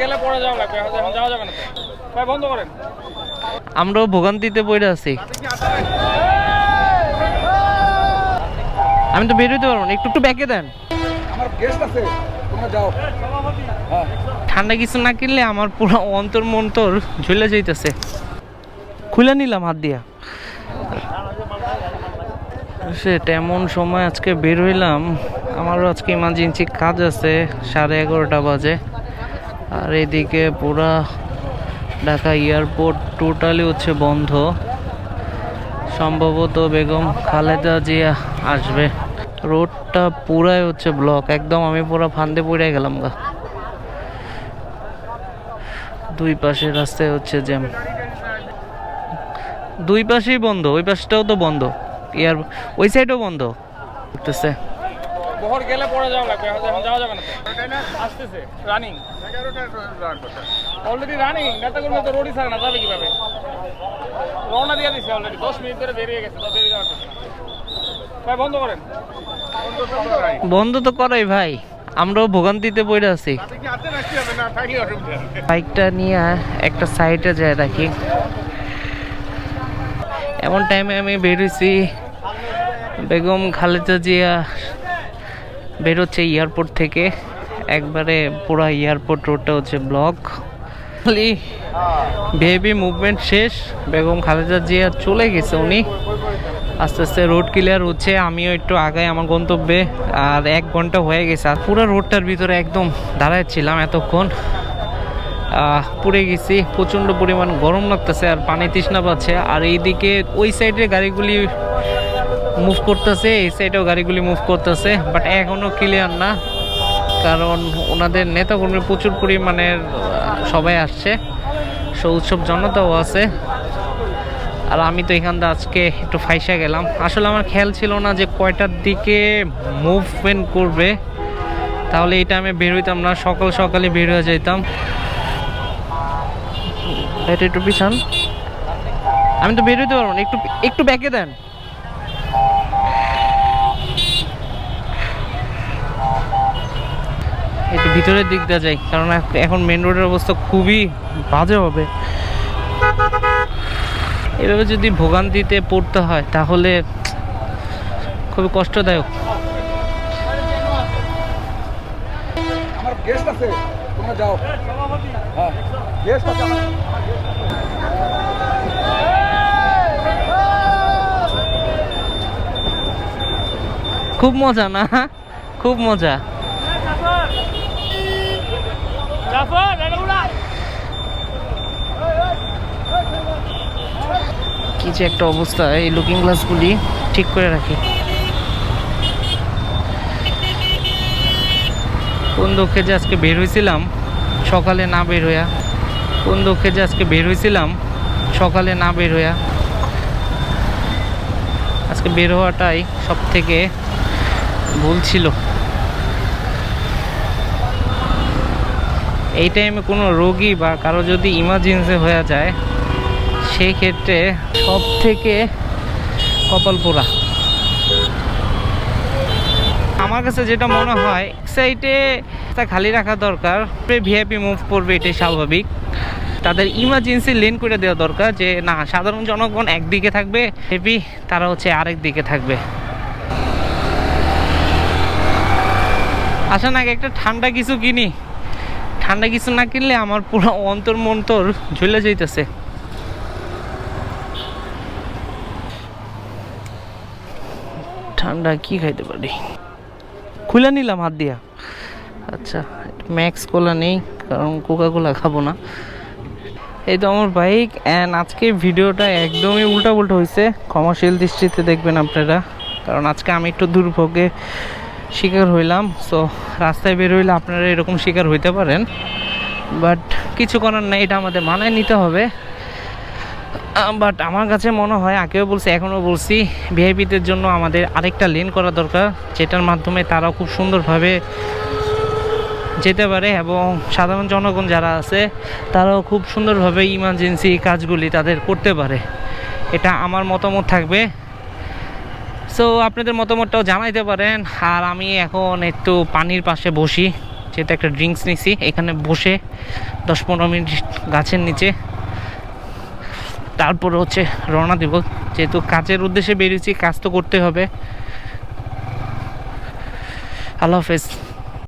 গেলে পরে যাওয়া লাগবে এখন যাওয়া যাবে না ভাই বন্ধ করেন। আমরাও ভোগান্তিতে পড়ে আছি। আমি তো বেরোতে পারব না একটু একটু ব্যাকে দেন। আমার গেস্ট আছে তোমরা যাও। ঠান্ডা কিছু না কিনলে আমার পুরো অন্তর মন্তর ঝুলে যাইতেছে। খুলে নিলাম হাত দিয়া। সে তেমন সময় আজকে বের হইলাম। আমারও আজকে ইমার্জেন্সি কাজ আছে, সাড়ে এগারোটা বাজে। আর এদিকে পুরা ঢাকা এয়ারপোর্ট টোটালি হচ্ছে বন্ধ। সম্ভবত বেগম খালেদা জিয়া আসবে। রোডটা পুরাই হচ্ছে ব্লক একদম আমি পুরো ফান্দে পড়ে গেলাম গা। দুই পাশের রাস্তায় হচ্ছে জ্যাম। দুই পাশেই বন্ধ, ওই পাশটাও তো বন্ধ। ইয়ার ওই সাইডও বন্ধ। করতেছে বহর গেলে পরে যাওয়া লাগবে এখন যাওয়া যাবে না। আসতেছে রানিং অলরেডি রানিং নেতাগুলো তো রোডই ছাড়ে না যাবে কীভাবে? রওনা দিয়ে দিছে অলরেডি দশ মিনিট ধরে বেরিয়ে গেছে তো বেরিয়ে যাওয়ার ভাই বন্ধ করেন। বন্ধ তো করাই ভাই আমরাও ভোগান্তিতে পড়ে আছি। বাইকটা নিয়ে একটা সাইডে যায় রাখি। এমন টাইমে আমি বেরোইছি বেগম খালেদা জিয়া বেরোচ্ছে এয়ারপোর্ট থেকে। একবারে পুরা এয়ারপোর্ট রোডটা হচ্ছে ব্লক। বেবি মুভমেন্ট শেষ। বেগম খালেদা জিয়া চলে গেছে উনি। আস্তে আস্তে রোড ক্লিয়ার হচ্ছে। আমিও একটু আগাই আমার গন্তব্যে। আর এক ঘণ্টা হয়ে গেছে। আর পুরো রোডটার ভিতরে একদম দাঁড়াচ্ছিলাম এতক্ষণ। পুড়ে গেছি। প্রচণ্ড পরিমাণ গরম লাগতেছে আর পানি তৃষ্ণা পাচ্ছে। আর এইদিকে ওই সাইডের গাড়িগুলি মুভ করতেছে, এই সাইডেও গাড়িগুলি মুভ করতেছে বাট এখনও ক্লিয়ার না, কারণ ওনাদের নেতাকর্মী প্রচুর পরিমাণের সবাই আসছে, সো উৎসব জনতাও আছে, আর আমি তো এখান থেকে আজকে একটু ফাইসা গেলাম। আসলে আমার খেয়াল ছিল না যে কয়টার দিকে মুভমেন্ট করবে, তাহলে এটা আমি বের হইতাম না, সকাল সকালে বের হয়ে যেতাম এটা একটু পিছান। আমি তো বের হইতে পারব না, একটু একটু ব্যাকে দেন। একটু ভিতরের দিক দিয়ে যাই কারণ এখন মেন রোডের অবস্থা খুবই বাজে হবে। এভাবে যদি ভোগান্তিতে পড়তে হয় তাহলে খুবই কষ্টদায়ক। হ্যাঁ। খুব মজা না? খুব মজা। কি যে একটা অবস্থা, এই লুকিং গ্লাসগুলি ঠিক করে রাখি। কোন দুঃখে যে আজকে বের হয়েছিলাম সকালে না বের হইয়া। কোন দুঃখে যে আজকে বের হয়েছিলাম সকালে না বের হইয়া। আজকে বের হওয়াটাই সব থেকে ভুল ছিল। এই টাইমে কোনো রোগী বা কারও যদি ইমার্জেন্সি হয়ে যায় সেই ক্ষেত্রে সব থেকে কপাল পোড়া। আমার কাছে যেটা মনে হয় সাইটে তা খালি রাখা দরকার ভিআইপি মুভ করবে, এটাই স্বাভাবিক। তাদের ইমার্জেন্সি লেন করে দেওয়া দরকার যে, না, সাধারণ জনগণ একদিকে থাকবে হেপি তারা হচ্ছে আরেক দিকে থাকবে। আসার আগে একটা ঠান্ডা কিছু কিনি। ঠান্ডা কিছু না কিনলে আমার পুরো অন্তর মন্তর ঝুলে যাইতেছে। ঠান্ডা কি খাইতে পারি? খুলে নিলাম হাত দিয়া। আচ্ছা ম্যাক্স কোলা নেই, কারণ কোকা কোলা খাব না। এই তো আমার বাইক অ্যান্ড আজকে ভিডিওটা একদমই উল্টা উল্টো হয়েছে ক্ষমাশীল দৃষ্টিতে দেখবেন আপনারা, কারণ আজকে আমি একটু দুর্ভোগে শিকার হইলাম। সো রাস্তায় বের হইলে আপনারা এরকম শিকার হইতে পারেন। বাট কিছু করার নেই, এটা আমাদের মানায় নিতে হবে। বাট আমার কাছে মনে হয়, আগেও বলছি, এখনও বলছি, ভিআইপিদের জন্য আমাদের আরেকটা লেন করা দরকার, যেটার মাধ্যমে তারাও খুব সুন্দরভাবে যেতে পারে এবং সাধারণ জনগণ যারা আছে, তারাও খুব সুন্দরভাবে ইমার্জেন্সি কাজগুলি তাদের করতে পারে। এটা আমার মতামত থাকবে। সো আপনাদের মতামতটাও জানাইতে পারেন। আর আমি এখন একটু পানির পাশে বসি। যেহেতু একটা ড্রিঙ্কস নিছি। এখানে বসে দশ পনেরো মিনিট গাছের নিচে। তারপরে হচ্ছে রওনা দিব। যেহেতু কাজের উদ্দেশ্যে বেরিয়েছি, কাজ তো করতে হবে। আল্লাহ হাফেজ।